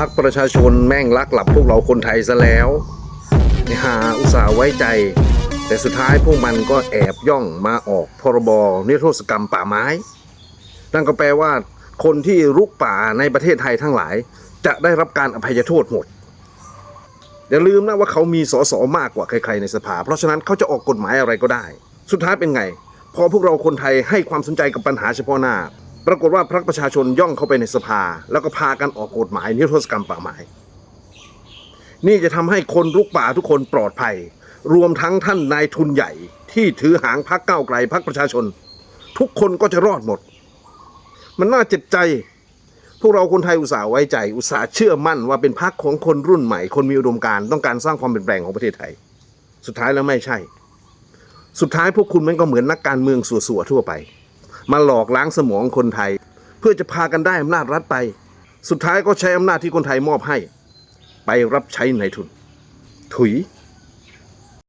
พักประชาชนแม่งลักหลับพวกเราคนไทยซะแล้วไอ้หาอุตส่าห์ไว้ใจ แต่สุดท้ายพวกมันก็แอบย่องมาออกพรบนิรโทษกรรมป่าไม้ นั่นก็แปลว่าคนที่รุกป่าในประเทศไทยทั้งหลาย จะได้รับการอภัยโทษหมดอย่าลืมนะว่าเขามีสสมากกว่าใครๆในสภา เพราะฉะนั้นเขาจะออกกฎหมายอะไรก็ได้ สุดท้ายเป็นไง พอพวกเราคนไทยให้ความสนใจกับปัญหาเฉพาะหน้า ปรากฏว่าพรรคประชาชนย่องเข้าไปในสภา แล้วก็พากันออกกฎหมายนิรโทษกรรมป่าไม้นี่จะทำให้คนรุกป่าทุกคนปลอดภัย รวมทั้งท่านนายทุนใหญ่ ที่ถือหางพักเก้าไกลพักประชาชน ทุกคนก็จะรอดหมด มันน่าเจ็บใจ พวกเราคนไทยอุตส่าห์ไว้ใจ อุตส่าห์เชื่อมั่นว่าเป็นพรรคของคนรุ่นใหม่ คนมีอุดมการต้องการสร้างความเปลี่ยนแปลงของประเทศไทย สุดท้ายแล้วไม่ใช่ สุดท้ายพวกคุณมันก็เหมือนนักการเมืองสัวๆทั่วไป มาหลอกล้างสมองคนไทย เพื่อจะพากันได้อำนาจรัฐไป สุดท้ายก็ใช้อำนาจที่คนไทยมอบให้ ไปรับใช้ในทุน ถุย